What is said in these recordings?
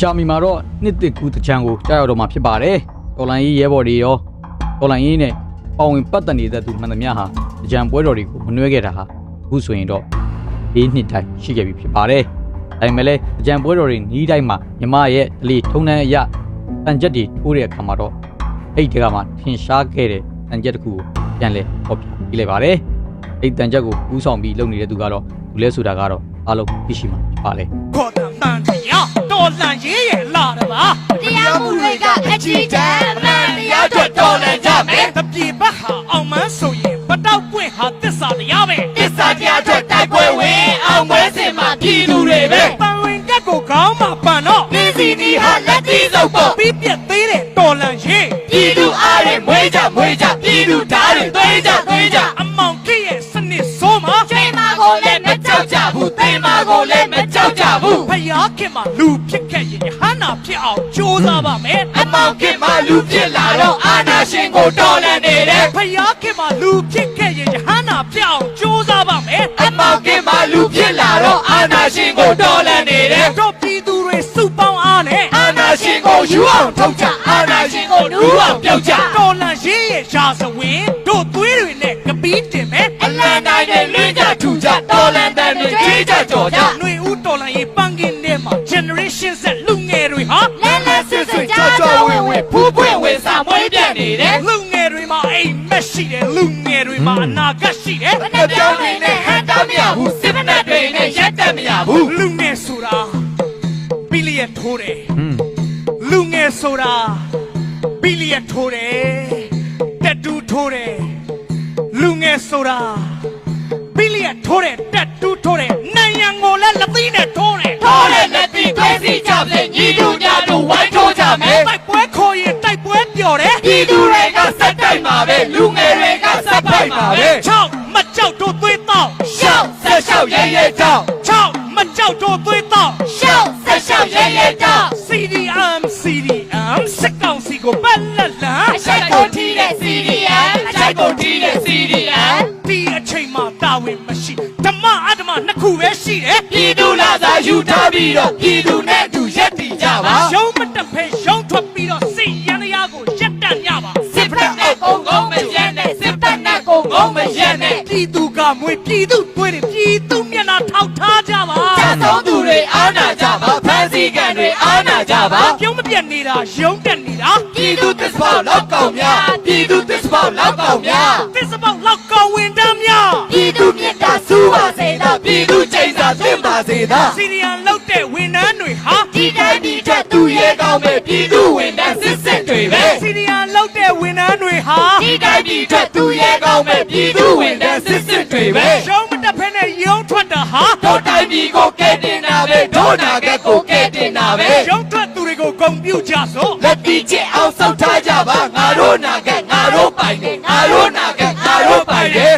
ဂျာမီမှာတော့နှစ်တစ်ကူတချံကိုကြားရောက်တော့မှာဖြစ်ပါတယ်တော်လိုင်းရေးရဲဘော်တွေရောတော်လိုင်းရေးနဲ့ပါဝင်ပတ်သက်နေတဲ့သူမှန်သမျှဟာတကြံပွဲတော်တွေကိုမနှွဲခဲ့တာဟာအခုဆိုရင်တော့၄နှစ်တိုင်းရှိခဲ့ပြီဖြစ်ပါတယ်ဒါပေမဲ့လည်းတကြံပွဲတော်တွေနီးတိုင်းမှာမြမရဲ့ဒလီထုံနှန်းအရတန်ကြက်တွေထိုးတဲ့အခါမှာတော့အဲ့ဒီတကမှာထင်ရှားခဲ့တဲ့တန်ကြက်တစ်ခုကိုပြန်လဲဟောပြပြလိုက်ပါတယ်အဲ့ဒီတန်ကြက်ကိုကူးဆောင်ပြီးလုပ်နေတဲ့သူကတော့သူလဲဆိုတာကတော့အားလုံးသိရှိမှာဖြစ်ပါလေခေါ်တန်တန် တရားတော်လန်ရေးရဲ့လာတယ်ပါတရားမှုတွေကအချီတမ်းမှန်တရားတွေတော်လည်းကြမယ်တပြေဘက်ဟာအောင်မန်းဆိုရင်ပတောက်ပွင့်ဟာတစ္ဆာတရားပဲတစ္ဆာတရားတွေတိုက်ပွဲဝင်အောင်ပွဲစင်မှာပြည်သူတွေပဲပန်ဝင်ကက်ကိုခေါင်းမှာပန်တော့မြင်းစီနီဟာလက်တီးစုပ်ပေါ်ပြီးပြက်သေးတဲ့တော်လန်ရေးပြည်သူအားတွေမွေးကြမွေးကြပြည်သူဓာတ်တွေသွေးကြသွေး ဖယားခင်မှာလူဖြစ်ခဲ့ရင်ယဟန္တာဖြစ်အောင်ကြိုးစားပါမယ်အမောင်ကမှလူဖြစ်လာတော့အာနာရှင်ကိုတော်လန့်နေတယ်ဖယားခင်မှာလူဖြစ်ခဲ့ရင်ယဟန္တာဖြစ်အောင်ကြိုးစားပါမယ်အမောင်ကမှလူဖြစ်လာတော့အာနာရှင်ကိုတော်လန့်နေတယ်တော့ပြည်သူတွေစုပေါင်းအားနဲ့အာနာရှင်ကိုယူအောင်ထုတ်ကြအာနာရှင်ကိုလူအောင်ပြုတ်ကြတော်လန်ရေးရဲ့ရာဇဝင်တို့သွေးတွေနဲ့ကပီးတင်မယ်အလန်တိုင်းနဲ့လွင့်ကြထူကြတော်လန်တန်နဲ့ကြွေးကြကြော်ကြຫນွေဦး န့်နေတယ်လူငယ်တွေမှာအိမ်မက်ရှိတယ်လူငယ်တွေမှာအနာဂတ်ရှိတယ်ဘယ်နဲ့ပြောင်းနေနဲ့ဟန်တာမရဘူးစစ်မနက်တွေနဲ့ရက်တက်မရဘူးလူငယ်ဆိုတာဘီလီယံထိုးတယ်อืมလူငယ်ဆိုတာဘီလီယံထိုးတယ်တက်တူးထိုးတယ်လူငယ်ဆိုတာဘီလီယံထိုးတယ်တက်တူးထိုးတယ်နိုင်ငံကိုလည်းလက်သီးနဲ့ထိုးတယ်ထိုးတဲ့လက်ပြီးသွေးစီကြပလေညီတို့ညာ ပျော်တယ်ပြည်သူတွေကစက်တိုက်မှာပဲလူငယ်တွေကစက်ပိုက်မှာပဲ6မကြောက်တို့သွေးတောက်ရှောက်ဆက်ရှောက်ရဲရဲတောက်6မကြောက်တို့သွေးတောက်ရှောက်ဆက်ရှောက်ရဲရဲတောက် CDM CDM စက်ကောင်စီကိုပတ်လက်လန်အရှိတ်ကိုထီးတဲ့ CDM အရှိတ်ကိုထီးတဲ့ CDM ဒီအချိန်မှာတာဝန်မရှိဓမ္မအဓမ္မနှစ်ခုပဲရှိတယ်ပြည်သူလာသာယူထားပြီးတော့ပြည်သူ မွေပြည်သူတွေးတယ်ပြည်သူမျက်နှာထောက်ထားကြပါကြဆုံးသူတွေအားနာကြပါဖန်စီကံတွေအားနာကြပါပြုံးမပြတ်နေတာရုံးတက်နေတာပြည်သူသစ္စာလောက်ကောင်များပြည်သူသစ္စာလောက်ကောင်များသစ္စာပေါက်လောက်ကောင်ဝင်တမ်းများပြည်သူမြတ်တာစူးပါစေသာပြည်သူချိန်စာသင့်ပါစေသာစီရီယန်လောက်တဲ့ဝန်ထမ်းတွေဟာဒီတိုင်းဒီထက်သူရဲကောင်းမဲ့ပြည်သူဝင်တဲ့စစ်စစ်တွေပဲစီရီယန်လောက်တဲ့ ဝန်ထမ်းတွေဟာဒီတိုင်းဒီထက်သူရဲကောင်းမဲ့ပြည်သူဝင်တဲ့စစ်စစ်တွေပဲရုံးမတက်ဖဲနဲ့ရုံးထွက်တာဟာတို့တိုင်းပြည်ကိုကဲတင်တာပဲတို့နာကကိုကဲတင်တာပဲရုံးထွက်သူတွေကိုဂုံပြုတ်ကြစို့လက်တီချစ်အောင်စောက်ထားကြပါငါတို့နာကငါတို့ပိုင်တယ်ငါတို့နာကငါတို့ပိုင်တယ်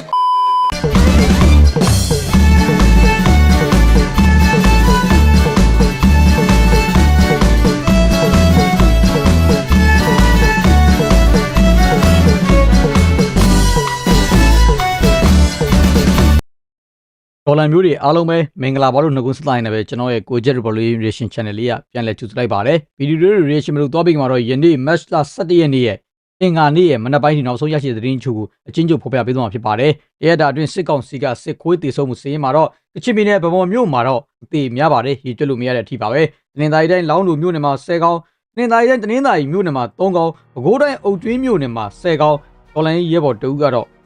ဒေါ်လာမျိုးတွေအားလုံးပဲမင်္ဂလာပါလို့နှုတ်ခွန်းဆက်တိုင်းနဲ့ပဲကျွန်တော်ရဲ့ Gojek Revolution Channel လေးကပြန်လည်ကြိုဆိုလိုက်ပါတယ်ဗီဒီယိုတွေ reaction မလို့သွားပြီးမှာတော့ယနေ့ match လ17ရက်နေ့ရဲ့အင်္ဂါနေ့ရဲ့မနက်ပိုင်းဒီနောက်ဆုံးရရှိတဲ့သတင်းချို့ကိုအချင်းချင်းဖော်ပြပေးသွားမှာဖြစ်ပါတယ်။အဲဒါအတွင်းစစ်ကောင်စီကစစ်ခွေးတေဆုံးမှုစီးရင်မှာတော့ကချင်ပြည်နယ်ဗမော်မြို့မှာတော့အသေးများပါတယ်ရည်တွက်လို့မရတဲ့အထိပါပဲ။တင်းသားရီတိုင်းလောင်းလူမြို့နယ်မှာ10ကောင်းတင်းသားရီတိုင်းတင်းသားရီမြို့နယ်မှာ3ကောင်းပဲခူးတိုင်းအုတ်ကျွေးမြို့နယ်မှာ10ကောင်းဒေါ်လာရဲဘော်တဦးကတော့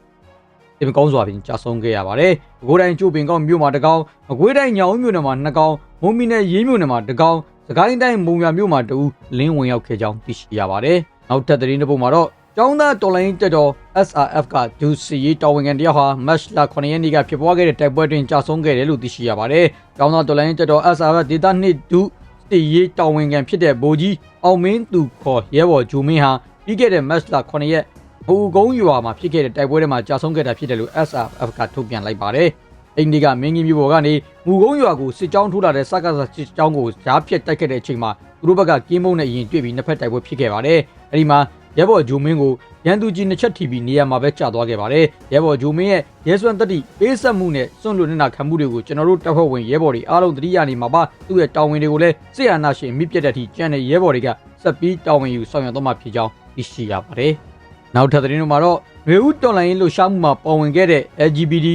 ဒီမကောင်းစွာဖြင့်ကြာဆုံးခဲ့ရပါတယ်။ပဲခူးတိုင်းကျိုးပင်ကောင်းမြို့မှာတစ်ကောင်၊မကွေးတိုင်းညောင်ဦးမြို့နယ်မှာနှစ်ကောင်၊မုံမီနယ်ရေးမြို့နယ်မှာတစ်ကောင်၊စကိုင်းတိုင်းမုံရမြို့မှာတဦးလင်းဝင်ရောက်ခဲ့ကြောင်းသိရှိရပါတယ်။နောက်ထပ်သတင်းတစ်ပုဒ်မှာတော့ကျောင်းသားတော်လိုင်းတက်တော် SRF ကဒူစီရီတော်ဝင်ကန်တယောက်ဟာ match လ9ရက်နေ့ကဖြစ်ပွားခဲ့တဲ့တိုက်ပွဲတွင်ကြာဆုံးခဲ့တယ်လို့သိရှိရပါတယ်။ကျောင်းသားတော်လိုင်းတက်တော် SRF ဒေတာနှစ်ဒူစီရီတော်ဝင်ကန်ဖြစ်တဲ့ဗိုလ်ကြီးအောင်မင်းသူခေါ်ရဲဘော်ဂျူမင်းဟာပြီးခဲ့တဲ့ match လ9ရက် ဘူကုန်းရွာမှာဖြစ်ခဲ့တဲ့တိုက်ပွဲထဲမှာကြာဆုံးခဲ့တာဖြစ်တယ်လို့ SRF ကထုတ်ပြန်လိုက်ပါတယ်။အိန္ဒိကမင်းကြီးမျိုးပေါ်ကနေမူကုန်းရွာကိုစစ်ကြောင်းထိုးလာတဲ့စကားစစ်ကြောင်းကိုဈားပြက်တိုက်ခဲ့တဲ့အချိန်မှာသူတို့ဘက်ကကင်းမုံနဲ့ရင်တွေ့ပြီးနှစ်ဖက်တိုက်ပွဲဖြစ်ခဲ့ပါတယ်။အဲဒီမှာရဲဘော်ဂျိုမင်းကိုရန်သူကြီးနှစ်ချက်ထိပြီးနေရာမှာပဲကြာသွားခဲ့ပါတယ်ရဲဘော်ဂျိုမင်းရဲ့ရဲစွမ်းတက်တိပေးဆက်မှုနဲ့စွန့်လွတ်နေတာခံမှုတွေကိုကျွန်တော်တို့တပ်ဖွဲ့ဝင်ရဲဘော်တွေအားလုံးသတိရနေမှာပါသူ့ရဲ့တာဝန်တွေကိုလည်းစစ်အာဏာရှင်အမိပြတ်တဲ့အထိကြံတဲ့ရဲဘော်တွေကဆက်ပြီးတာဝန်ယူဆောင်ရွက်တော့မှာဖြစ်ကြောင်းသိရှိရပါတယ် နောက်ထပ်သတင်းတွေမှာတော့ရွေဦးတော်လိုင်းလှူရှားမှုမှာပေါ်ဝင်ခဲ့တဲ့ LGBT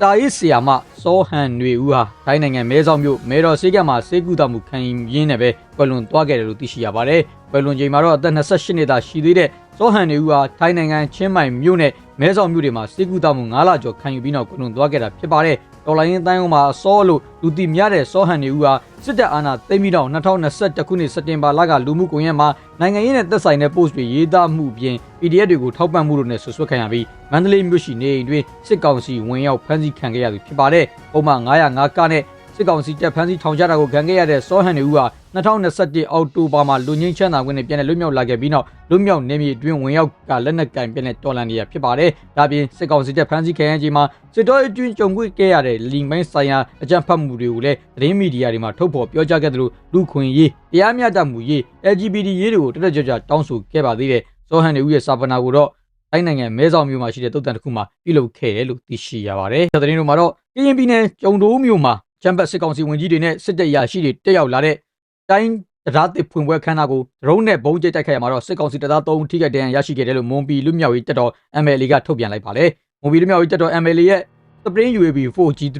တာရစ်ဆီယာမစောဟန်ຫນွေဦးဟာတိုင်းနိုင်ငံမဲဆောက်မြို့မဲတော်စေကမှာစေကူတာမှုခံရင်းနဲ့ပဲကွယ်လွန်သွားခဲ့တယ်လို့သိရှိရပါတယ်။ကွယ်လွန်ချိန်မှာတော့အသက်28နှစ်သာရှိသေးတဲ့စောဟန်ຫນွေဦးဟာထိုင်းနိုင်ငံချင်းမိုင်မြို့နဲ့မဲဆောက်မြို့တွေမှာစေကူတာမှု9လကျော်ခံယူပြီးနောက်ကွယ်လွန်သွားခဲ့တာဖြစ်ပါတယ်။ တော်လိုင်းရင်တိုင်းအောင်မှာစောလို့လူတီများတဲ့စောဟန်ຫນွေဦးဟာစစ်တပ်အာဏာသိမ်းပြီးတော့2021ခုနှစ်စက်တင်ဘာလကလူမှုကွန်ရက်မှာနိုင်ငံရေးနဲ့သက်ဆိုင်တဲ့ post တွေရေးသားမှုပြင် PDF တွေကိုထောက်ပံ့မှုတို့နဲ့ဆွဆွဲခံရပြီးမန္တလေးမြို့ရှိနေအိမ်တွင်စစ်ကောင်စီဝင်ရောက်ဖမ်းဆီးခံခဲ့ရသူဖြစ်ပါတယ်။ပုံမှန်905ကနဲ့ စစ်ကောင်စီတပ်ဖမ်းဆီးထောင်ချတာကိုခံခဲ့ရတဲ့စောဟန်နေဦးဟာ2021အောက်တိုဘာမှာလူငင်းချမ်းသာခွင့်နဲ့ပြန်လည်လွတ်မြောက်လာခဲ့ပြီးနောက်လွတ်မြောက်နေမြေအတွင်းဝင်ရောက်ကလက်နက်ကင်ပြန်လည်တော်လှန်နေရဖြစ်ပါတယ်။ဒါပြင်စစ်ကောင်စီတပ်ဖမ်းဆီးခံရခြင်းမှာစစ်တော်အတွင်းကြုံတွေ့ခဲ့ရတဲ့လီမိုင်းဆိုင်ရာအကြမ်းဖက်မှုတွေကိုလည်းသတင်းမီဒီယာတွေမှာထုတ်ဖော်ပြောကြားခဲ့သလိုလူခွင့်ရေးတရားမျှတမှုရေး LGBT ရေးတွေကိုတက်တက်ကြွကြွတောင်းဆိုခဲ့ပါသေးတယ်။စောဟန်နေဦးရဲ့စာပနာကိုတော့တိုင်းနိုင်ငံမဲဆောက်မြို့မှာရှိတဲ့တုတ်တန်တစ်ခုမှာပြုလုပ်ခဲ့တယ်လို့သိရှိရပါတယ်။သတင်းတို့မှာတော့ကရင်ပြည်နယ်ကျုံတိုးမြို့မှာ ချမ်ဘတ်စစ်ကောင်စီဝင်ကြီးတွေနဲ့စစ်တပ်ရာရှိတွေတက်ရောက်လာတဲ့တိုင်းတရားတစ်ဖွင့်ပွဲခမ်းနားကိုဒရုန်းနဲ့ဘုံကျိတ်တိုက်ခိုက်ရမှာတော့စစ်ကောင်စီတပ်သား3ဦးထိခိုက်ဒဏ်ရာရရှိခဲ့တယ်လို့မွန်ပီလူမျိုးရေးတက်တော် MLA ကထုတ်ပြန်လိုက်ပါတယ်။မွန်ပီလူမျိုးရေးတက်တော် MLA ရဲ့ Spring UAV 4G3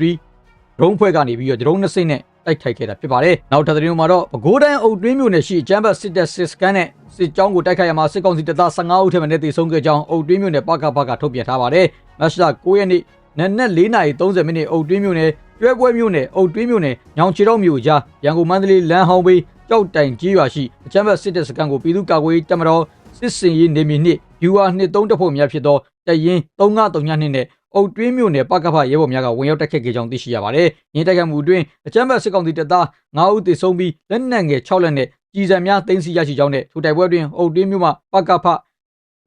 ဒရုန်းဖွဲ့ကနေပြီးတော့ဒရုန်းနှစ်စိမ့်နဲ့တိုက်ခိုက်ခဲ့တာဖြစ်ပါတယ်။နောက်ထပ်သတင်းမှာတော့ပဲခူးတိုင်းအုပ်တွင်းမြို့နယ်ရှိချမ်ဘတ်စစ်တပ်စစ်စကန်နဲ့စစ်ကြောင်းကိုတိုက်ခိုက်ရမှာစစ်ကောင်စီတပ်သား15ဦးထက်မနည်းသေဆုံးခဲ့ကြောင်းအုပ်တွင်းမြို့နယ်ပကပကထုတ်ပြန်ထားပါတယ်။မတ်လ9ရက်နေ့နက်နက်4:30မိနစ်အုပ်တွင်းမြို့နယ် ကျွဲပွဲမြို့နယ်အုပ်တွင်းမြို့နယ်ညောင်ချီတော့မြို့ကြားရန်ကုန်မန္တလေးလမ်းဟောင်းဘေးကြောက်တိုင်ကြီးရွာရှိအချမ်းဘတ်စစ်တပ်စကန်ကိုပြည်သူ့ကာကွယ်ရေးတပ်မတော်စစ်စင်ရေးနေမီနှစ် UR 23တပ်ဖွဲ့များဖြစ်သောတရင်3932နဲ့အုတ်တွင်းမြို့နယ်ပကဖရဲဘော်များကဝင်ရောက်တိုက်ခတ်ခဲ့ကြောင်းသိရှိရပါတယ်။ရင်းတိုက်ခတ်မှုအတွင်းအချမ်းဘတ်စစ်ကောင်စီတပ်သား9ဦးသေဆုံးပြီးလက်နက်ငယ်6လက်နဲ့ကြီးစံများသိမ်းဆည်းရရှိကြောင်းနဲ့ထိုတိုက်ပွဲတွင်အုတ်တွင်းမြို့မှပကဖ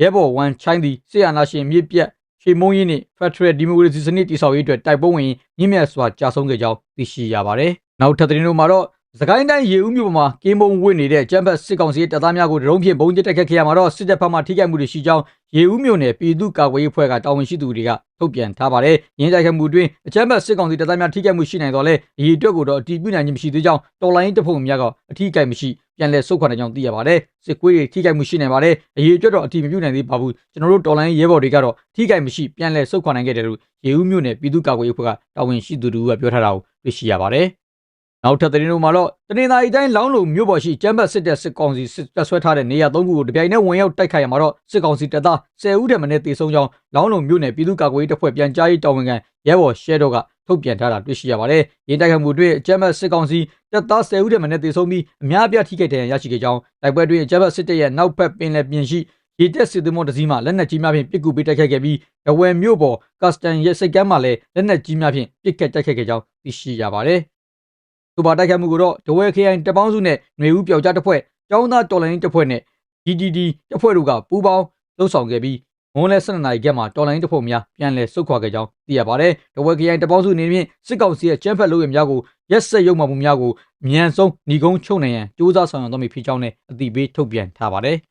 ရဲဘော်ဝန်ချိုင်းသည်ဆီယနာရှင်မြစ်ပြတ် ချေမုံရင်းနှင့် Federal Democracy စနစ်တည်ဆောက်ရေးအတွက်တိုက်ပွဲဝင်မြင့်မြတ်စွာကြာဆုံးခဲ့ကြောင်းသိရှိရပါတယ်။နောက်ထပ်သတင်းတို့မှာတော့ စကိုင်းတိုင်းရေဦးမြို့ပေါ်မှာကင်းမုံဝင့်နေတဲ့ကျမ်းဘတ်စစ်ကောင်စီတပ်သားများကိုဒရုန်းဖြင့်ဘုံကျတက်ခတ်ခဲ့ရမှာတော့စစ်တပ်ဘက်မှထိခိုက်မှုတွေရှိကြောင်းရေဦးမြို့နယ်ပြည်သူ့ကာကွယ်ရေးဖွဲ့ကတာဝန်ရှိသူတွေကထုတ်ပြန်ထားပါတယ်။ရင်းတိုက်ခတ်မှုတွင်အကျမ်းဘတ်စစ်ကောင်စီတပ်သားများထိခိုက်မှုရှိနိုင်တော့လဲအရေးအတွက်ကိုတော့အတီးပြုနိုင်ခြင်းမရှိသေးကြောင်းတော်လိုင်းတပ်ဖွဲ့များကအထီးကိုက်မရှိပြန်လည်ဆုတ်ခွာနိုင်ကြောင်းသိရပါတယ်။စစ်ကွေးတွေထိခိုက်မှုရှိနိုင်ပါတယ်။အရေးအတွက်တော့အတီးမပြုနိုင်သေးပါဘူး။ကျွန်တော်တို့တော်လိုင်းရဲဘော်တွေကတော့ထိခိုက်မရှိပြန်လည်ဆုတ်ခွာနိုင်ခဲ့တယ်လို့ရေဦးမြို့နယ်ပြည်သူ့ကာကွယ်ရေးဖွဲ့ကတာဝန်ရှိသူတို့ကပြောထားတာကိုသိရှိရပါတယ်။ နောက်ထပ်သတင်းတို့မှာတော့တနင်္သာရီတိုင်းလောင်းလုံမြို့ပေါ်ရှိကျမ်းဘတ်စစ်တပ်စစ်ကောင်စီစစ်တပ်ဆွဲထားတဲ့နေရာ၃ခုကိုတပြိုင်နက်ဝင်ရောက်တိုက်ခိုက်ရမှာတော့စစ်ကောင်စီတပ်သား10ဦးထက်မနည်းသေဆုံးကြောင်းလောင်းလုံမြို့နယ်ပြည်သူ့ကာကွယ်ရေးတပ်ဖွဲ့ပြန်ကြားရေးတာဝန်ခံရဲဘော်ရှဲတော့ကထုတ်ပြန်ထားတာတွေ့ရှိရပါတယ်။ရင်းတိုက်ခိုက်မှုတွေကျမ်းဘတ်စစ်ကောင်စီတပ်သား10ဦးထက်မနည်းသေဆုံးပြီးအများအပြားထိခိုက်ဒဏ်ရာရရှိခဲ့ကြောင်းတိုက်ပွဲတွင်ကျမ်းဘတ်စစ်တပ်ရဲ့နောက်ဘက်ပင်လယ်ပြင်ရှိရေတက်စစ်သမောတစည်းမှလက်နက်ကြီးများဖြင့်ပစ်ကူပေးတိုက်ခိုက်ခဲ့ပြီးရဝယ်မြို့ပေါ်ကတ်စတန်ရဲစိတ်ကမ်းမှလည်းလက်နက်ကြီးများဖြင့်ပစ်ကတ်တိုက်ခိုက်ခဲ့ကြောင်းသိရှိရပါတယ်။ သူပါတိုက်ခိုက်မှုကိုတော့ဒဝဲ KI တပ်ပေါင်းစုနဲ့ຫນွေဦးပျောက်ကြားတပ်ဖွဲ့ကျောင်းသားတော်လိုင်းတပ်ဖွဲ့နဲ့ DDD တပ်ဖွဲ့တို့ကပူးပေါင်းလှုပ်ဆောင်ခဲ့ပြီးမွန်းလဲ12နာရီခန့်မှာတော်လိုင်းတပ်ဖွဲ့များပြန်လည်ဆုတ်ခွာခဲ့ကြောင်းသိရပါတယ်။ဒဝဲ KI တပ်ပေါင်းစုအနေနဲ့စစ်ကောင်စီရဲ့ကျန်းဖက်လုပ်ရများကိုရက်ဆက်ရုံမှမှုများကိုအမြန်ဆုံးညီကုန်းချုပ်နိုင်ရန်စ조사ဆောင်ရွက်သွားမည်ဖြစ်ကြောင်းနဲ့အတိပေးထုတ်ပြန်ထားပါတယ်။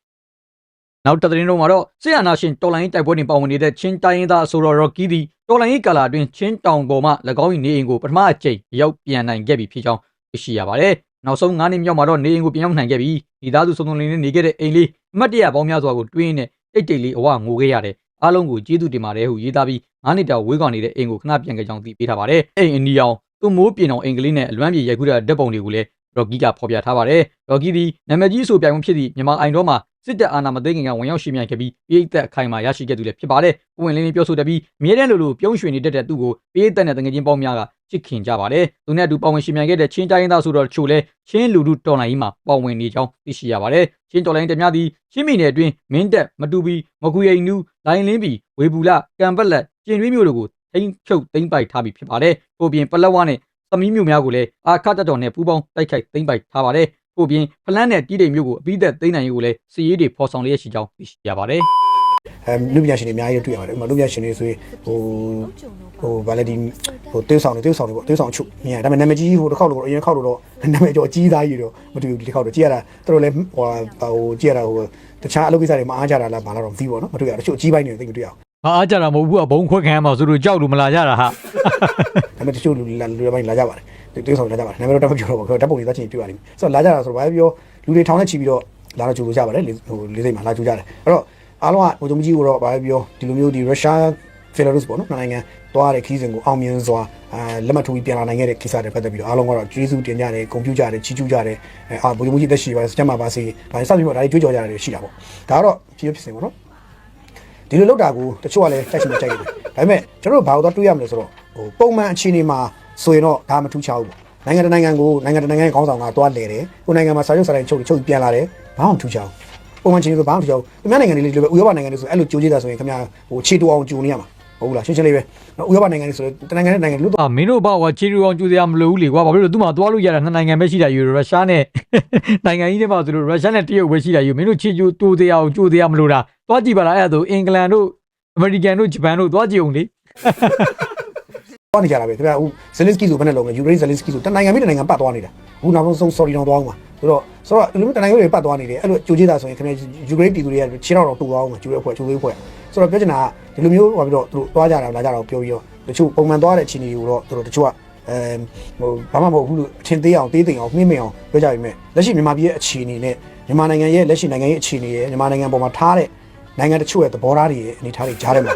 နောက်တသတင်းတော့မှာတော့ဆီယနာရှင်တော်လိုင်းတိုက်ပွဲတွင်ပါဝင်နေတဲ့ချင်းတိုင်းရင်းသားအဆိုတော်ရော်ကီဒီတော်လိုင်းကာလာအတွင်းချင်းတောင်ပေါ်မှ၎င်း၏နေအိမ်ကိုပထမအကြိမ်ရောက်ပြန်နိုင်ခဲ့ပြီဖြစ်ကြောင်းသိရှိရပါတယ်။နောက်ဆုံး9နှစ်မြောက်မှာတော့နေအိမ်ကိုပြန်ရောက်နိုင်ခဲ့ပြီးဒီသားစုစုံစုံလင်းလင်းနေခဲ့တဲ့အိမ်လေးအမတ်တရပေါင်းများစွာကိုတွင်းနဲ့တိတ်တိတ်လေးအဝငိုခဲ့ရတယ်။အားလုံးကိုကျေးဇူးတင်ပါတယ်ဟုရေးသားပြီး9နှစ်တာဝေးကွာနေတဲ့အိမ်ကိုခဏပြန်ခဲ့ကြောင်းသိပေးထားပါတယ်။အိမ်အနီအောင်သူ့မိုးပြင်အောင်အိမ်ကလေးနဲ့အလွမ်းပြေရိုက်ခုတဲ့ဓာတ်ပုံတွေကိုလည်းရော်ဂီကဖော်ပြထားပါတယ်။ရော်ဂီဒီနာမည်ကြီးဆိုပြိုင်မှုဖြစ်သည့်မြန်မာအိုင်တော်မှာ စစ်တပ်အာဏာမသိမ်းခင်ကဝင်ရောက်ရှိမြန်ခဲ့ပြီးပြည်သက်အခိုင်အမာရရှိခဲ့သူလည်းဖြစ်ပါတယ်။ပုံဝင်လင်းလင်းပြောဆိုတတ်ပြီးအမြဲတမ်းလိုလိုပြုံးရွှင်နေတတ်တဲ့သူ့ကိုပြည်သက်နဲ့တငယ်ချင်းပေါင်းများကချစ်ခင်ကြပါတယ်။သူနဲ့အတူပါဝင်ရှိမြန်ခဲ့တဲ့ချင်းတိုင်းရင်းသားဆိုတော့ချို့လဲချင်းလူလူတော်လိုင်းကြီးမှာပါဝင်နေကြောင်းသိရှိရပါတယ်။ချင်းတော်လိုင်းတများသည်ချင်းမီနယ်အတွင်းမင်းတက်မတူပီမကူရိန်နူးလိုင်းလင်းပီဝေဘူးလကံပက်လက်ကျင်ရွေးမျိုးတို့ကိုထိန်းချုပ်သိမ်းပိုက်ထားပြီးဖြစ်ပါတယ်။ထို့ပြင်ပလက်ဝနဲ့သမီးမျိုးများကိုလည်းအာခတ်တပ်တော်နဲ့ပူးပေါင်းတိုက်ခိုက်သိမ်းပိုက်ထားပါတယ်။ ထို့ပြင်ဖလန်းနဲ့တီးတိမ်မျိုးကိုအပိသက်သိမ်းနိုင်ရေးကိုလည်းစီရေးတွေဖော်ဆောင်လျက်ရှိကြောင်းသိရှိရပါတယ်။အဲလူပညာရှင်တွေအများကြီးတွေ့ရတယ်ဥပမာလူပညာရှင်တွေဆိုရင်ဟိုဟိုဗာလေဒီဟိုတေးဆောင်တွေတေးဆောင်တွေပေါ့တေးဆောင်အချုပ်မြင်ရတယ်ဒါပေမဲ့နာမည်ကြီးဟိုတစ်ခေါက်လို့အရင်ခေါက်လို့တော့နာမည်ကျော်အကြီးသားကြီးတော့မတူဘူးဒီတစ်ခေါက်တော့ကြည့်ရတာသူတို့လည်းဟိုဟိုကြည့်ရတာဟိုတခြားအလုပ်ကိစ္စတွေမအားကြတာလားဘာလားတော့မသိဘူးပေါ့နော်မတွေ့ရတချို့အကြီးပိုင်းတွေသိမတွေ့ရအောင်။ဟာအားကြတာမဟုတ်ဘူးအဘုံခွက်ခံရမှာဆိုလို့ကြောက်လို့မလာကြတာဟာ ဒါပေမဲ့တချို့လူလာလူတွေပိုင်းလာကြပါတယ်တေးဆောင်လာကြပါတယ်နာမည်တော့တက်မပြောတော့ဘူးဓာတ်ပုံတွေသွားချင်တွေ့ရတယ်ဆိုတော့လာကြတာဆိုတော့ဘာပြောလူတွေထောင်နဲ့ချီပြီးတော့လာတော့ကြိုလို့ကြပါတယ်ဟိုလေးစိတ်မှာလာကြိုကြတယ်အဲ့တော့အားလုံးကဟိုဂျုံကြီးကိုတော့ဘာပြောဒီလိုမျိုးဒီရုရှားဖီလာရုစ်ပေါ့နော်နိုင်ငံသွားတဲ့ခီးစဉ်ကိုအောင်မြင်စွာအာလက်မှတ်ထိုးပြီးပြန်လာနိုင်ခဲ့တဲ့ကိစ္စတွေပတ်သက်ပြီးတော့အားလုံးကတော့ကျေးဇူးတင်ကြတယ်ကွန်ပျူတာတွေချီးကျူးကြတယ်အဲအာဘုံကြီးတက်ရှိပါစကြမှာပါစေဒါစသဖြင့်ပေါ့ဒါတွေကြွေးကြော်ကြတယ်ရှိတာပေါ့ဒါကတော့ဖြစ်ဖြစ်စဉ်ပေါ့နော်ဒီလိုလောက်တာကိုတချို့ကလည်းတိုက်ချင်မကြိုက်ဘူးဒါပေမဲ့ကျွန်တော်တို့ဘာလို့တော့တွေးရမလဲဆိုတော့ ဟိုပုံမှန်အခြေအနေမှာဆိုရင်တော့ဒါမထူးခြားဘူးပေါ့နိုင်ငံတစ်နိုင်ငံကိုနိုင်ငံတစ်နိုင်ငံရဲ့ခေါင်းဆောင်ကသွားလဲတယ်ကိုနိုင်ငံမှာစာချုပ်စာတမ်းချုပ်ချုပ်ပြီးပြန်လာတယ်ဘာမှမထူးခြားဘူးပုံမှန်အခြေအနေဆိုဘာမှမထူးခြားဘူးသူများနိုင်ငံတွေလေးလိုပဲဥရောပနိုင်ငံတွေဆိုအဲ့လိုကြိုးကြည့်တာဆိုရင်ခင်ဗျာဟိုခြေတူအောင်ကြိုနေရမှာဟုတ်ဘူးလားရှင်းရှင်းလေးပဲဥရောပနိုင်ငံတွေဆိုရင်တနိုင်ငံနဲ့နိုင်ငံတွေလို့။အာမင်းတို့ဘာဝချီရူအောင်ကြိုးစရာမလိုဘူးလေကွာ။ဘာဖြစ်လို့သူမှသွားလို့ရတာနှစ်နိုင်ငံပဲရှိတာယူရုရှားနဲ့နိုင်ငံကြီးတွေမှာဆိုလို့ရုရှားနဲ့တရုတ်ပဲရှိတာယူမင်းတို့ချီကျူတိုးစရာအောင်ကြိုးစရာမလိုတာ။သွားကြည့်ပါလားအဲ့ဒါဆိုအင်္ဂလန်တို့အမေရိကန်တို့ဂျပန်တို့သွားကြည့်အောင်လေ သွားနေကြတာပဲခင်ဗျာဟိုဇယ်လင်စကီဆိုဘယ်နဲ့လုံးလဲယူကရိန်းဇယ်လင်စကီဆိုတနိုင်ငံပြီးတနိုင်ငံပတ်သွားနေတာအခုနောက်ဆုံး sorry တောင်သွားအောင်ပါဆိုတော့ဆိုတော့ဒီလိုမျိုးတနိုင်ငံတွေပတ်သွားနေတယ်အဲ့လိုကြိုကြည့်တာဆိုရင်ခင်ဗျာယူကရိန်းပြည်သူတွေကခြေတော့တော့တူသွားအောင်ပါကျူရဲအဖွဲ့ကျူရဲအဖွဲ့ဆိုတော့ပြောချင်တာကဒီလိုမျိုးဟောပြီးတော့သူတို့သွားကြတာလာကြတာကိုပြောပြီးတော့တချို့ပုံမှန်သွားတဲ့အခြေအနေကိုတော့သူတို့တချို့ကအဲဟိုဘာမှမဟုတ်ဘူးလို့အထင်သေးအောင်သေးသိအောင်မှင်းမင်အောင်ပြောကြပြီမဲ့လက်ရှိမြန်မာပြည်ရဲ့အခြေအနေနဲ့မြန်မာနိုင်ငံရဲ့လက်ရှိနိုင်ငံရဲ့အခြေအနေရဲ့မြန်မာနိုင်ငံပေါ်မှာထားတဲ့နိုင်ငံတချို့ရဲ့သဘောထားတွေရဲ့အနေအထားတွေကြားထဲမှာ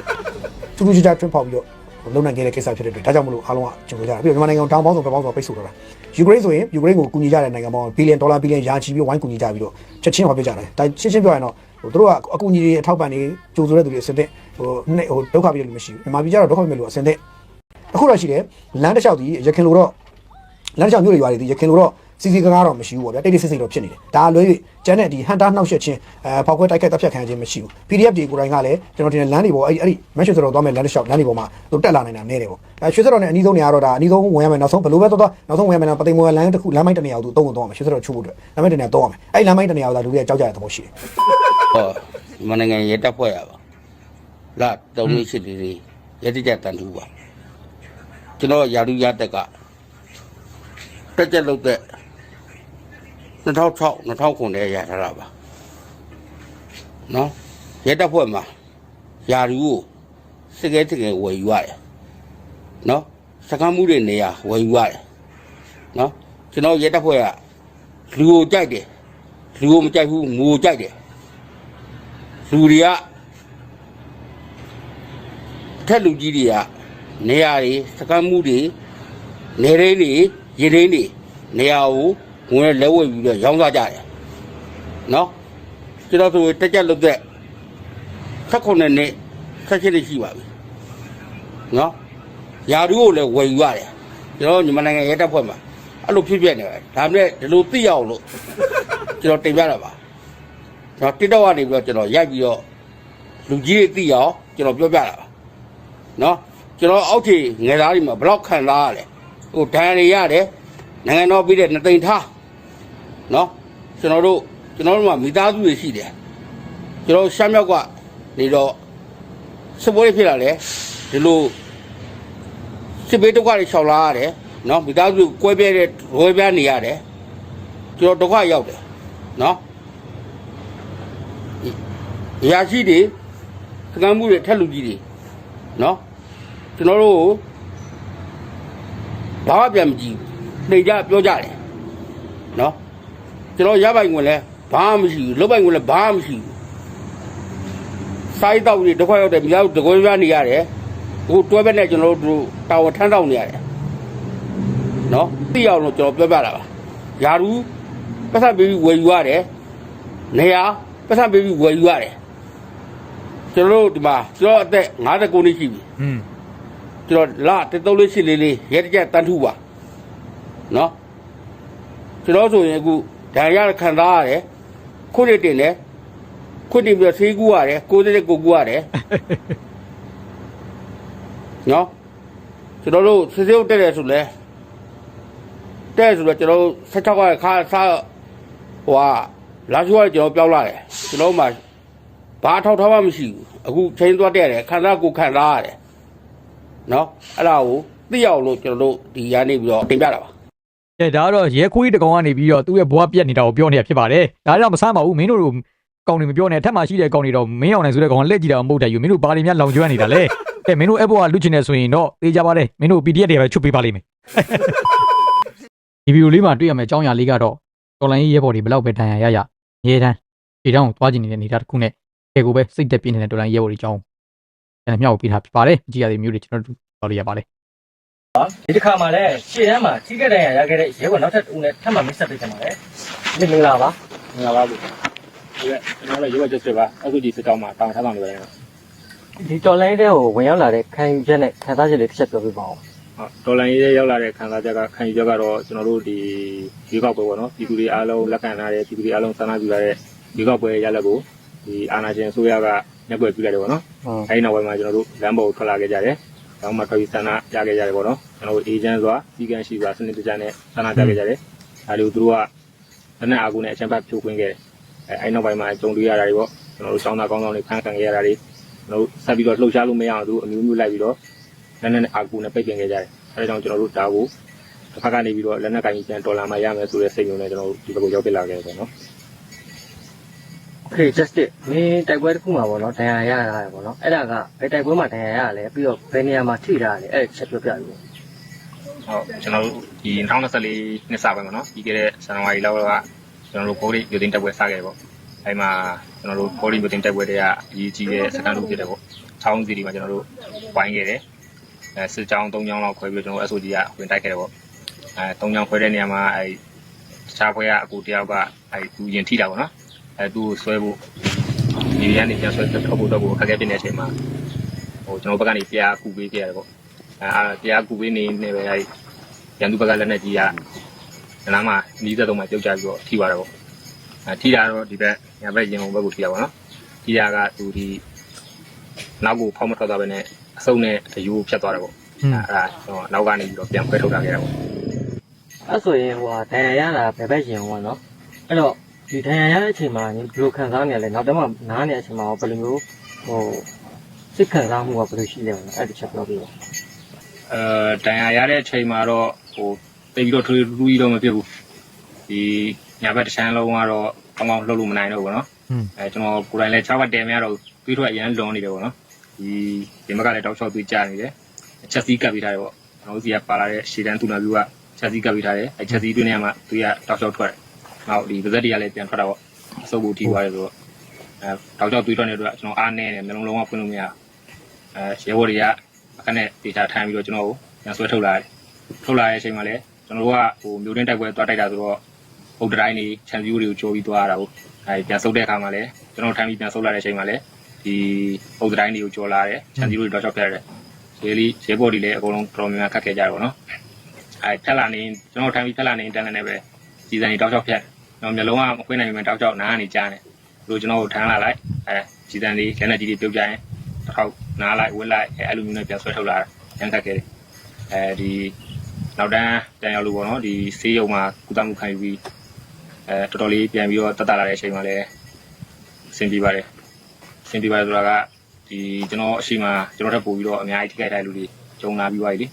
ထူးထူးခြားခြားထွန်းဖောက်ပြီးတော့ လုံနိုင်ခဲ့တဲ့ကိစ္စဖြစ်တဲ့အတွက်ဒါကြောင့်မလို့အားလုံးကကြုံကြတာပြီးတော့မြန်မာနိုင်ငံကိုတောင်ပေါင်းစုံဘက်ပေါင်းစုံပိတ်ဆို့တော့တာယူကရိန်းဆိုရင်ယူကရိန်းကိုကူညီကြတဲ့နိုင်ငံပေါင်းဘီလီယံဒေါ်လာဘီလီယံရာချီပြီးဝိုင်းကူညီကြပြီးတော့ချက်ချင်းဟောပြကြတယ်ဒါရှင်းရှင်းပြောရင်တော့ဟိုတို့ကအကူအညီတွေအထောက်ပံ့တွေကြိုးဆိုတဲ့သူတွေအစတဲ့ဟိုနှစ်ဟိုဒုက္ခပြည်လို့မရှိဘူးမြန်မာပြည်ကျတော့ဒုက္ခပြည်လို့အစတဲ့အခုတော့ရှိတယ်လမ်းတစ်လျှောက်ဒီရခင်လို့တော့လမ်းတစ်လျှောက်မြို့တွေရွာတွေဒီရခင်လို့တော့ စီစီကားကားတော့မရှိဘူးပေါ့ဗျာတိတ်တိတ်ဆိတ်ဆိတ်တော့ဖြစ်နေတယ်ဒါလွဲ၍ကျန်တဲ့ဒီဟန်တာနှောက်ယှက်ခြင်းအဲဖောက်ခွဲတိုက်ခိုက်တပ်ဖြတ်ခံရခြင်းမရှိဘူး PDF တွေကိုယ်တိုင်ကလည်းကျွန်တော်တင်လမ်းတွေပေါ်အဲ့အဲ့ဒီမက်ရှ်စတော်သွားမဲ့လမ်းတစ်လျှောက်လမ်းတွေပေါ်မှာသူတက်လာနိုင်တာနဲတယ်ပေါ့အဲရွှေစတော်နဲ့အနီးဆုံးနေရာတော့ဒါအနီးဆုံးဝင်ရမယ်နောက်ဆုံးဘယ်လိုပဲသွားသွားနောက်ဆုံးဝင်ရမယ်ပသိမ်မောလမ်းတစ်ခုလမ်းမိုက်တစ်နေရာကိုသူတုံးဝင်သွားမှာရွှေစတော်ချိုးဖို့အတွက်လမ်းမိုက်တစ်နေရာတုံးရမယ်အဲ့လမ်းမိုက်တစ်နေရာကိုဒါလူတွေကကြောက်ကြတဲ့သဘောရှိတယ်ဟောမနိုင်ငံရဲတပ်ဖွဲ့ရပါလာတုံးလေးရှိလေးလေးရဲတိကျတန်တူပါကျွန်တော်ယာလူရတက်ကတက်ကြက်လုပ်တဲ့ 2006 2009နဲ့ရထားတာပါနော်ရဲတပ်ဖွဲ့မှာယာလူကိုစကဲစကဲဝယ်ယူရတယ်နော်စကမ်းမှုတွေနေရာဝယ်ယူရတယ်နော်ကျွန်တော်ရဲတပ်ဖွဲ့ကလူကိုကြိုက်တယ်လူကိုမကြိုက်ဘူးငိုကြိုက်တယ်လူတွေကထက်လူကြီးတွေကနေရာတွေစကမ်းမှုတွေနေရင်းတွေရေရင်းတွေနေရာကို ဝင်လက်ဝဲပြီးတော့ရောင်းစားကြတယ်နော်ကျွန်တော်ဆိုရင်တက်ကြက်လုပ်တဲ့16နှစ်16နှစ်ရှိပါပြီနော်ယာတို့ကိုလည်းဝယ်ယူရတယ်ကျွန်တော်ညီမနိုင်ငံရဲတပ်ဖွဲ့မှာအဲ့လိုဖြစ်ပြနေတယ်ဒါမဲ့ဒီလိုသိရအောင်လို့ကျွန်တော်တင်ပြတာပါကျွန်တော် TikTok ကနေပြီးတော့ကျွန်တော်ရိုက်ပြီးတော့လူကြီးတွေသိအောင်ကျွန်တော်ပြောပြတာပါနော်ကျွန်တော်အောက်ထည်ငယ်သားတွေမှာဘလောက်ခံစားရလဲဟိုဒဏ်တွေရတယ်နိုင်ငံတော်ပြီးတဲ့နှစ်သိန်းထား နော်ကျွန်တော်တို့ကျွန်တော်တို့မှာမိသားစုတွေရှိတယ်ကျွန်တော်ရှမ်းမြောက်ကနေတော့စပွဲဖြစ်လာတယ်ဒီလိုစစ်ဘေးဒုက္ခတွေရှောင်လာရတယ်နော်မိသားစုကွဲပြဲတဲ့ဝဲပြားနေရတယ်ကျွန်တော်ဒုက္ခရောက်တယ်နော်အရာရှိတွေစကမ်းမှုတွေထက်လူကြီးတွေနော်ကျွန်တော်တို့ဘာမှပြန်မကြည့်ဘူးနေကြပြောကြတယ်နော် ကျွန်တော်ရပိုင်ဝင်လဲဘာမှမရှိဘူးလုပ်ပိုင်ဝင်လဲဘာမှမရှိဘူးစိုက်တော့တွေတစ်ခွက်ရောက်တယ်မြောက်တကွဲပြားနေရတယ်ဟိုတွဲဘက်နဲ့ကျွန်တော်တို့တာဝန်ထမ်းတော့နေရတယ်နော်သိအောင်လို့ကျွန်တော်ပြောပြတာပါယာရူပတ်သက်ပြီးဝယ်ယူရတယ်နေရာပတ်သက်ပြီးဝယ်ယူရတယ်ကျွန်တော်တို့ဒီမှာကျွန်တော်အသက်59နှစ်ရှိပြီ။อืมကျွန်တော်လာတတုံးလေးရှိလေးလေးရဲတကြတန်ထုပါနော်ကျွန်တော်ဆိုရင်အခု ဒဏ်ရခံစားရတယ်ခုနှစ်တင်တယ်ခုနှစ်ပြီးတော့ဆေးကူရတယ်ကိုယ်တည်းကိုကူရတယ်နော်ကျွန်တော်တို့ဆေးဆေးတက်တယ်ဆိုလဲတက်ဆိုတော့ကျွန်တော်16ကခါစားဟိုဟာလာရှိုးကကျွန်တော်ပြောင်းလာတယ်ကျွန်တော်မှဘာထောက်ထားမှမရှိဘူးအခုချိန်သွားတဲ့ရတယ်ခန္ဓာကိုယ်ခံစားရတယ်နော်အဲ့ဒါကိုသိအောင်လို့ကျွန်တော်တို့ဒီရနေပြီးတော့တင်ပြတာပါ ကဲဒါကတော့ရဲခွေးတကောင်ကနေပြီးတော့သူ့ရဲ့ဘွားပြက်နေတာကိုပြောနေတာဖြစ်ပါတယ်ဒါကြောင့်မဆမ်းပါဘူးမင်းတို့ကောင်တွေမပြောနဲ့ထက်မှရှိတဲ့ကောင်တွေတော့မင်းအောင်နိုင်ဆိုတဲ့ကောင်ကလက်ကြည့်တာမဟုတ်တယ်ယူမင်းတို့ဘာတွေများလောင်ကျွမ်းနေတာလဲကဲမင်းတို့အဲ့ဘောကလူချင်နေဆိုရင်တော့သေးကြပါလေမင်းတို့ PDF တွေပဲချွတ်ပေးပါလိမ့်မယ်ဒီဗီဒီယိုလေးမှာတွေ့ရမယ့်အကြောင်းအရာလေးကတော့တော်လိုင်းရဲဘော်တွေဘယ်လောက်ပဲတန်ရာရရအများတန်းဒီတောင်သွားကျင်နေတဲ့နေတာတစ်ခုနဲ့ကဲကိုပဲစိတ်သက်ပြင်းနေတဲ့တော်လိုင်းရဲဘော်တွေအကြောင်းကျွန်တော်မြောက်ပေးထားဖြစ်ပါတယ်ကြည့်ရတဲ့မျိုးတွေကျွန်တော်တို့တော်လေးရပါတယ် ဒီတစ်ခါမှလည်းရှေ့တန်းမှာကြီးခဲ့တဲ့ရရခဲ့တဲ့ရဲဘော်နောက်ထပ်တစ်ဦးနဲ့ထပ်မမစ်ဆက်ပေးချင်ပါတယ်ဒီမင်္ဂလာပါငါပါဘူးဒီကကျွန်တော်လည်းရုပ်ဝကျစစ်ပါအခုဒီစစ်တောင်းမှာတောင်းထားမှမလို့ရတယ်ဟုတ်ဒီတော်လိုင်းတဲ့ကိုဝင်ရောက်လာတဲ့ခံယူချက်နဲ့ခံစားချက်လေးတစ်ချက်ပြောပြပါဦးဒေါ်လာရေးရောက်လာတဲ့ခံစားချက်ကခံယူချက်ကတော့ကျွန်တော်တို့ဒီဒီကောက်ပွဲပေါ့နော်ပြည်သူတွေအားလုံးလက်ခံထားတဲ့ပြည်သူတွေအားလုံးဆန္ဒပြုလာတဲ့ဒီကောက်ပွဲရလက်ကိုဒီအာဏာရှင်ဆိုရကညက်ွယ်ပြုလိုက်တယ်ပေါ့နော်ဟုတ်အဲဒီနောက်ပိုင်းမှာကျွန်တော်တို့လမ်းပေါ်ထွက်လာခဲ့ကြတယ်။ တောင်းမှထွက်ပြီးဆန္ဒပြခဲ့ကြတယ်ပေါ့နော်။ကျွန်တော်တို့အေဂျင့်စွာစီကံရှိစွာစနစ်တကျနဲ့ဆန္ဒပြခဲ့ကြတယ်။အဲဒီလိုသူတို့ကလက်နက်အာကူနဲ့အချမ်းဖတ်ဖြိုခွင်းခဲ့တယ်။အဲအဲဒီနောက်ပိုင်းမှာကြုံတွေ့ရတာတွေပေါ့ကျွန်တော်တို့စောင်းသားကောင်းကောင်းတွေဖန်ခံခဲ့ရတာတွေကျွန်တော်တို့ဆက်ပြီးတော့လှုပ်ရှားလို့မရအောင်သူအမျိုးမျိုးလိုက်ပြီးတော့လက်နက်အာကူနဲ့ပိတ်ပင်ခဲ့ကြတယ်။အဲဒါကြောင့်ကျွန်တော်တို့ဒါကိုတစ်ဖက်ကနေပြီးတော့လက်နက်ကင်ကြီးပြန်တော်လာမှရမယ်ဆိုတဲ့စိတ်မျိုးနဲ့ကျွန်တော်တို့ဒီဘက်ကိုရောက်ပြလာခဲ့တယ်ပေါ့နော်။ ခေ justice မင်းတိုက်ပွဲတစ်ခုမှာပေါ့နော်ဒဏ်ရာရတာပေါ့နော်အဲ့ဒါကဘယ်တိုက်ပွဲမှာဒဏ်ရာရလဲပြီးတော့ဘယ်နေရာမှာထိတာလဲအဲ့ဒါချက်ပြောပြလို့ဟုတ်ကျွန်တော်တို့ဒီ2024နှစ်စာပိုင်းပေါ့နော်ပြီးခဲ့တဲ့ဇန်နဝါရီလောက်ကကျွန်တော်တို့ကိုရီယူတင်တိုက်ပွဲစခဲ့ပေါ့အဲ့မှာကျွန်တော်တို့ကိုရီယူတင်တိုက်ပွဲတွေကအရေးကြီးတဲ့စကန်လုပ်ဖြစ်တယ်ပေါ့ချောင်းစီဒီမှာကျွန်တော်တို့ဝိုင်းခဲ့တယ်အဲစစ်ကြောင်း၃ကြောင်းလောက်ခွဲပြီးကျွန်တော် SOD ကဝင်တိုက်ခဲ့တယ်ပေါ့အဲ၃ကြောင်းခွဲတဲ့နေရာမှာအဲတခြားဘွဲကအကူတယောက်ကအဲသူရင်ထိတာပေါ့နော် အဲသူ့ကိုဆွဲဖို့ဒီရန်နေပြန်ဆွဲထုတ်ဖို့တော့ကိုခက်ခဲဖြစ်နေတဲ့အချိန်မှာဟိုကျွန်တော်ဘက်ကနေပြားကူပေးခဲ့ရတယ်ပေါ့အဲအာပြားကူပေးနေနေပဲအဲရန်သူဘက်ကလက်နဲ့ကြီးကနားမှာနီးသက်တော့မှပြုတ်ကြပြီးတော့ထိသွားတယ်ပေါ့အဲထိတာတော့ဒီဘက်ညာဘက်ရင်ုံဘက်ကိုထိတာပေါ့နော်ထိတာကသူဒီနောက်ကိုဖောက်မထွက်သွားပဲနဲ့အစုံနဲ့အယူဖြတ်သွားတယ်ပေါ့อืมအဲအဲ့ဒါကျွန်တော်နောက်ကနေပြီးတော့ပြန်ခွဲထုတ်တာခဲ့တာပေါ့အဲ့ဆိုရင်ဟိုဟာဒဏ်ရာရတာဘယ်ဘက်ရင်ပေါ့နော်အဲ့တော့ ဒီဒဏ်ရာရတဲ့အချိန်မှာဘယ်လိုခံစားနေရလဲနောက်တော့မှနားနေတဲ့အချိန်မှာဘယ်လိုမျိုးဟိုစိတ်ခံစားမှုကဘယ်လိုရှိလဲပေါ့နော်အဲ့ဒီချက်ပြောပြပါအဲတန်ရာရတဲ့အချိန်မှာတော့ဟိုတိတ်ပြီးတော့ထွေးထူးကြီးတော့မဖြစ်ဘူးဒီညာဘက်တစ်ချမ်းလုံးကတော့ကောင်းကောင်းလှုပ်လို့မနိုင်တော့ဘူးပေါ့နော်อืมအဲကျွန်တော်ကိုယ်တိုင်လည်း6ဘတ်တဲမရတော့တွေးထွက်အရန်လွန်နေတယ်ပေါ့နော်ဒီဒီဘက်ကလည်းတောက်လျှောက်သွေးကြနေတယ်ချက်စီးကပ်ပြီးထားတယ်ပေါ့ကျွန်တော်တို့စီကပါလာတဲ့ရှေ့တန်းသူနာပြူကချက်စီးကပ်ပြီးထားတယ်အဲချက်စီးတွင်းထဲမှာသွေးကတောက်လျှောက်ထွက်တယ် နောက်ဒီပါဇက်တွေကလည်းပြန်ထွက်တာပေါ့အစုပ်ဘူးထိသွားတယ်ဆိုတော့အဲတောက်လျှောက်သွေးထွက်နေတဲ့အတွက်ကျွန်တော်အားနေတယ်မျိုးလုံးလုံးဝဖွင့်လို့မရအဲရဲဘော်တွေကအခနဲ့ဒေတာထိုင်ပြီးတော့ကျွန်တော်ကိုပြန်ဆွဲထုတ်လာတယ်ထုတ်လာတဲ့အချိန်မှာလည်းကျွန်တော်တို့ကဟိုမျိုးတင်းတိုက်ပွဲသွားတိုက်တာဆိုတော့အုတ်တိုင်းနေချန်စီယိုတွေကိုကြောပြီးသွားရတာပေါ့အဲပြန်ဆုတ်တဲ့အခါမှာလည်းကျွန်တော်ထိုင်ပြီးပြန်ဆုတ်လာတဲ့အချိန်မှာလည်းဒီအုတ်တိုင်းတွေကိုကြောလာတယ်ချန်စီယိုတွေတော့ချောက်ပြရတယ်ရဲလီရဲဘော်တွေလည်းအကုန်လုံးတော်တော်များများခတ်ခဲ့ကြတယ်ပေါ့နော်အဲဖြတ်လာနေကျွန်တော်ထိုင်ပြီးဖြတ်လာနေတန်းတန်းနဲ့ပဲစီဇန်တွေတောက်ချောက်ဖြတ် တော့မျိုးလုံးကမခွေးနိုင်မှတောက်ချောက်နားကနေကြားတယ်ဘလို့ကျွန်တော်ကိုထမ်းလာလိုက်အဲစီဇန်တွေလက်နဲ့ကြီးတွေပြုတ်ကြရင်တစ်ခေါက်နားလိုက်ဝစ်လိုက်အဲအဲ့လိုမျိုးနဲ့ပြန်ဆွဲထုတ်လာရန်ခတ်ခဲ့တယ်အဲဒီနောက်တန်းတန်ရောက်လို့ပေါ့နော်ဒီဆေးရုံမှာကုသမှုခံယူပြီးအဲတော်တော်လေးပြန်ပြီးတော့တက်တာလာတဲ့အချိန်မှာလည်းအဆင်ပြေပါတယ်အဆင်ပြေပါတယ်ဆိုတာကဒီကျွန်တော်အရှိမကျွန်တော်ထပ်ပို့ပြီးတော့အများကြီးထိခိုက်တဲ့လူတွေဂျုံလာပြီးသွားပြီလေ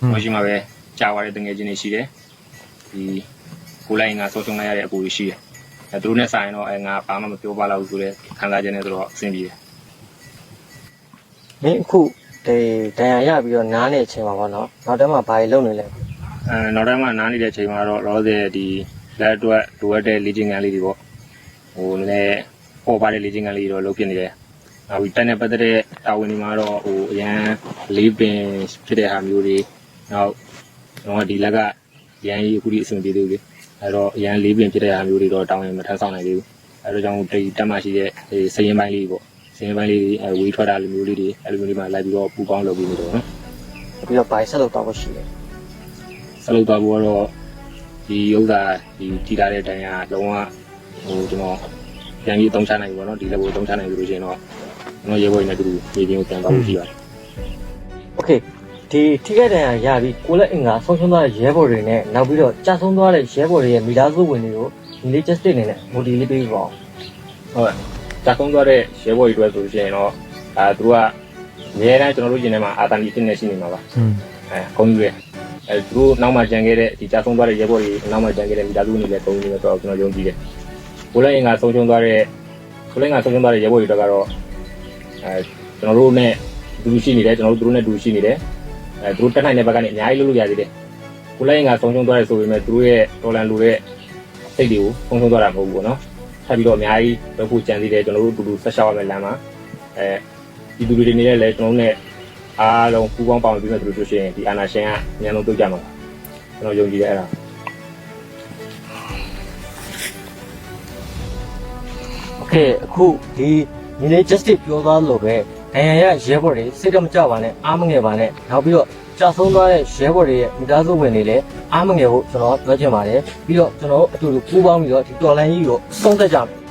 อืมကျွန်တော်ရှိမှပဲကြာသွားတဲ့တငယ်ချင်းတွေရှိတယ်ဒီ ကိုလိုက်ငါဆောချုံလိုက်ရတဲ့အကူတွေရှိတယ်အဲသူတို့နဲ့ဆိုင်တော့အဲငါဘာမှမပြောပါတော့ဘူးဆိုတော့ခံစားချက်နဲ့ဆိုတော့အဆင်ပြေတယ်မင်းအခုဒီဒဏ်ရာရပြီးတော့နားနေတဲ့အချိန်မှာပေါ့နော်နောက်တော့မှဘာတွေလုပ်နေလဲအဲနောက်တိုင်းမှာနားနေတဲ့အချိန်မှာတော့လောဆယ်ဒီလက်အတွက်လိုအပ်တဲ့လေ့ကျင့်ခန်းလေးတွေပေါ့ဟိုလည်းပေါ်ပါတဲ့လေ့ကျင့်ခန်းလေးတွေတော့လုပ်ဖြစ်နေတယ်နောက်ပြီးတက်နေပတ်သက်တဲ့တာဝန်တွေမှာတော့ဟိုအရန်လေးပင်ဖြစ်တဲ့ဟာမျိုးတွေနောက်တော့ဒီလက်ကရန်ကြီးအခုဒီအဆင်ပြေသေးဘူးလေ အဲတော့အရန်လေးပြင်ဖြစ်တဲ့အရာမျိုးတွေတော့တောင်းရင်မထမ်းဆောင်နိုင်သေးဘူးအဲတော့ကြောင့်တိတ်တက်မှရှိတဲ့စရင်ပိုင်းလေးပေါ့စရင်ပိုင်းလေးတွေအဲဝေးထွက်တာလိုမျိုးလေးတွေအဲလိုမျိုးတွေမှာလိုက်ပြီးတော့ပူကောင်းလုပ်ပြီးနေတော့နော်ပြီးတော့ဘိုင်ဆက်လုပ်တော့ရှိတယ်ဆက်လုပ်တော့ဘောတော့ဒီဥစ္စာဒီတီလာတဲ့တန်ရာလုံးဝဟိုကျွန်တော်ပြန်ပြီးအသုံးချနိုင်ပြီပေါ့နော်ဒီလက်ကိုအသုံးချနိုင်ပြီလို့ရှင်တော့ကျွန်တော်ရေဘော်ကြီးနဲ့တူတူမြေပြင်ကိုပြန်သွားလို့ရှိပါတယ် Okay ဒီထိခိုက်ဒဏ်ရာရပြီးကိုလက်အင်္ဂါဆုံးရှုံးသွားတဲ့ရဲဘော်တွေနဲ့နောက်ပြီးတော့ကြာဆုံးသွားတဲ့ရဲဘော်တွေရဲ့မိသားစုဝင်တွေကိုဒီလေး justice အနေနဲ့ motivate လေးပေးပါဦးဟုတ်ကြာဆုံးသွားတဲ့ရဲဘော်တွေအတွက်ဆိုလို့ရှိရင်တော့အဲသူတို့ကအများတန်းကျွန်တော်တို့ရင်ထဲမှာအာတန်ဒီဖြစ်နေရှိနေမှာပါอืมအဲဂုံယူရဲအဲသူတို့နောက်မှကြံခဲ့တဲ့ဒီကြာဆုံးသွားတဲ့ရဲဘော်တွေနောက်မှကြံခဲ့တဲ့မိသားစုတွေလည်းဂုံယူနေတော့ကျွန်တော်ယုံကြည်တယ်ကိုလည်းငါဆုံးရှုံးသွားတဲ့ကိုလည်းငါဆုံးရှုံးသွားတဲ့ရဲဘော်တွေတော့ကတော့အဲကျွန်တော်တို့နဲ့ဒူရှိနေတယ်ကျွန်တော်တို့သူတို့နဲ့ဒူရှိနေတယ် အဲသူတို့တက်နိုင်တဲ့ဘက်ကနေအများကြီးလုပ်လို့ရသေးတယ်ကိုလည်းငါဆုံးရှုံးသွားတယ်ဆိုပေမဲ့သူတို့ရဲ့တော်လန်လူတဲ့စိတ်တွေကိုဆုံးရှုံးသွားတာမဟုတ်ဘူးပေါ့နော်ထပ်ပြီးတော့အများကြီးလုပ်ဖို့ကြံသေးတယ်ကျွန်တော်တို့တူတူဆက်ရှောက်ရမယ်လမ်းမှာအဲဒီသူတွေနေနဲ့လည်းကျွန်တော်တို့နဲ့ အားလုံးပူပေါင်းပါဝင်ပြီးမှသူတို့ဆိုရင်ဒီအာနာရှင်ကအများဆုံးပြုတ်ကြမှာပါကျွန်တော်ယုံကြည်တယ်အဲ့ဒါ โอเคအခုဒီညီလေး justice ပြောသွားလို့ပဲ ဒဏ်ရာရရဲဘော်တွေစိတ်တော့မကြပါနဲ့အားမငယ်ပါနဲ့နောက်ပြီးတော့ကြာဆုံးသွားတဲ့ရဲဘော်တွေရဲ့မိသားစုဝင်တွေလည်းအားမငယ်ဖို့ကျွန်တော်ပြောချင်ပါတယ်ပြီးတော့ကျွန်တော်တို့အတူတူပူးပေါင်းပြီးတော့ဒီတော်လိုင်းကြီးကိုဆုံးသက်ကြမယ်